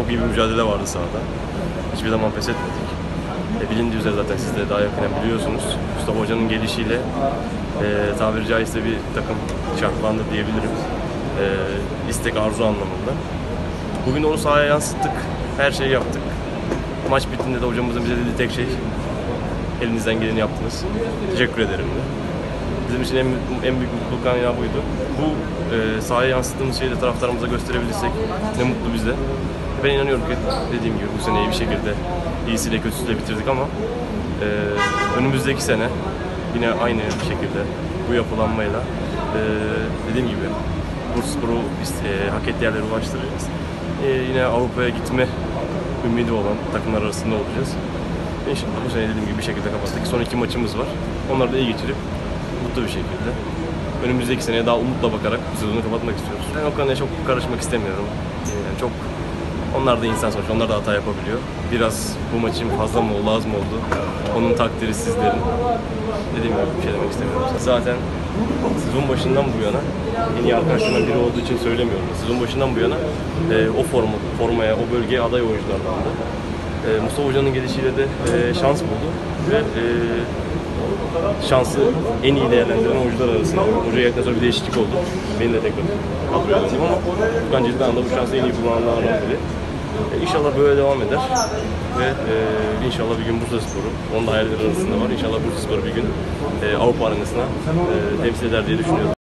çok iyi bir mücadele vardı sahada. Hiçbir zaman pes etmedik. E, bilindiği üzere zaten siz de daha yakından biliyorsunuz. Mustafa Hoca'nın gelişiyle e, tabiri caizse bir takım şartlandı diyebilirim. E, istek arzu anlamında. Bugün onu sahaya yansıttık. Her şeyi yaptık. Maç bittiğinde de hocamızın bize dediği tek şey elinizden geleni yaptınız. Teşekkür ederim de. Bizim için en, en büyük mutluluk kaynağı buydu. Bu e, sahaya yansıttığımız şeyi de taraftarımıza gösterebilirsek ne mutlu bize. Ben inanıyorum ki dediğim gibi bu seneyi bir şekilde iyisiyle kötüsüyle bitirdik ama e, önümüzdeki sene yine aynı şekilde bu yapılanmayla e, dediğim gibi Bursaspor'u e, hak ettiği yerlere ulaştıracağız. E, yine Avrupa'ya gitme ümidi olan takımlar arasında olacağız. İnşallah bu sene dediğim gibi bir şekilde kapattık. Son iki maçımız var. Onları da iyi geçirip mutlu bir şekilde önümüzdeki seneye daha umutla bakarak bu sezonu kapatmak istiyoruz. Ben o konuya çok karışmak istemiyorum. Ee, Yani çok onlar da insan sonuçta, onlar da hata yapabiliyor. Biraz bu maçın fazla mı oldu, az mı oldu? Onun takdiri sizlerin. Dediğim gibi bir şey demek istemiyorum. Zaten sezon başından bu yana, en iyi arkadaşlarımdan biri olduğu için söylemiyorum. Sezon başından bu yana e, o forma, formaya, o bölgeye aday oyunculardandı. E, Mustafa Hoca'nın gelişiyle de e, şans buldu ve e, şansı en iyi değerlendiren oyuncular arasında. Hocaya sonra bir değişiklik oldu. Beni de tekrar aldım ama Furkan Cidden de bu şansı en iyi kullananlardan biri. E, İnşallah böyle devam eder ve e, inşallah bir gün Bursa Sporu, onun da hayalleri arasında var. İnşallah Bursa Sporu bir gün e, Avrupa arenasına e, temsil eder diye düşünüyorum.